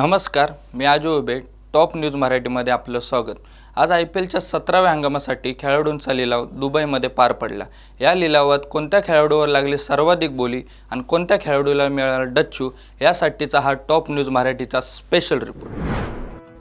नमस्कार मी आजू उबे टॉप न्यूज मराठीमध्ये आपलं स्वागत. आज आय पी एलच्या सतराव्या हंगामासाठी खेळाडूंचा लिलाव दुबईमध्ये पार पडला. या लिलावात कोणत्या खेळाडूवर लागली सर्वाधिक बोली आणि कोणत्या खेळाडूला मिळाला डच्चू यासाठीचा हा टॉप न्यूज मराठीचा स्पेशल रिपोर्ट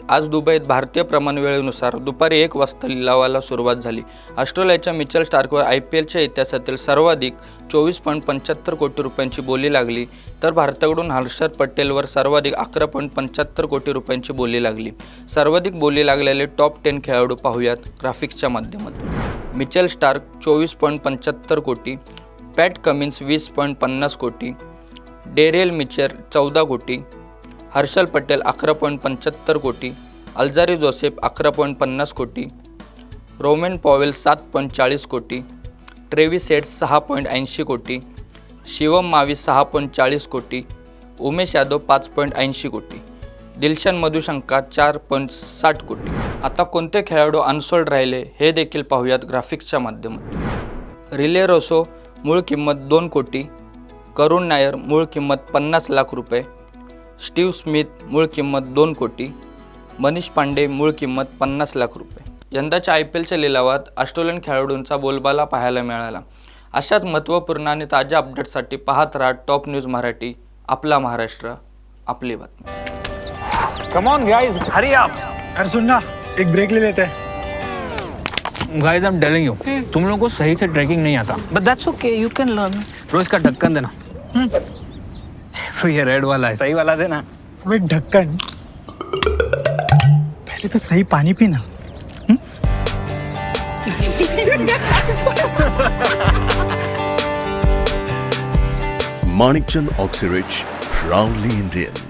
आज दुबईत भारतीय प्रमाणवेळेनुसार दुपारी एक वाजता लिलावाला सुरुवात झाली. ऑस्ट्रेलियाच्या मिचल स्टार्कवर आय पी एलच्या इतिहासातील सर्वाधिक चोवीस पॉईंट पंच्याहत्तर कोटी रुपयांची बोली लागली तर भारताकडून हर्षद पटेलवर सर्वाधिक अकरा पॉईंट पंच्याहत्तर कोटी रुपयांची बोली लागली. सर्वाधिक बोली लागलेले टॉप टेन खेळाडू पाहूयात ग्राफिक्सच्या माध्यमातून. मिचेल स्टार्क चोवीस पॉईंट पंच्याहत्तर कोटी पॅट कमिन्स वीस पॉईंट पन्नास कोटी डेरियल मिचर चौदा कोटी हर्षल पटेल अकरा पॉईंट पंच्याहत्तर कोटी अल्जारी जोसेफ अकरा पॉईंट पन्नास कोटी रोमेन पॉवेल सात पॉईंट चाळीस कोटी ट्रेविस सेट्स सहा पॉईंट ऐंशी कोटी शिवम मावी सहा पॉईंट चाळीस कोटी उमेश यादव पाच पॉईंट ऐंशी कोटी दिलशन मधुशंका चार पॉईंट साठ कोटी. आता कोणते खेळाडू अनसोल्ड राहिले हे देखील पाहूयात ग्राफिक्सच्या माध्यमातून. रिले रोसो मूळ किंमत दोन कोटी करुण नायर मूळ किंमत पन्नास लाख रुपये स्टीव्ह स्मिथ मूळ किंमत दोन कोटी मनीष पांडे मूळ किंमत पन्नास लाख रुपये. यंदाच्या आय पी एलच्या लिलावात ऑस्ट्रेलियन खेळाडूंचा बोलबाला पाहायला मिळाला. अशाच महत्त्वपूर्ण आणि ताज्या अपडेटसाठी पाहत राहा टॉप न्यूज मराठी आपला महाराष्ट्र आपली बातमी. Come on guys hurry up अरे सुन ना एक ब्रेक ले लेते. हैं guys I am telling you तुम लोगों को सही से ट्रैकिंग नहीं आता. But that's okay, you can learn. रोज का ढक्कन देना. ये रेड वाला है सही वाला देना. ढक्कन पहले तो सही पानी पीना मानिकचंद ऑक्सीरिच राउंडली इंडियन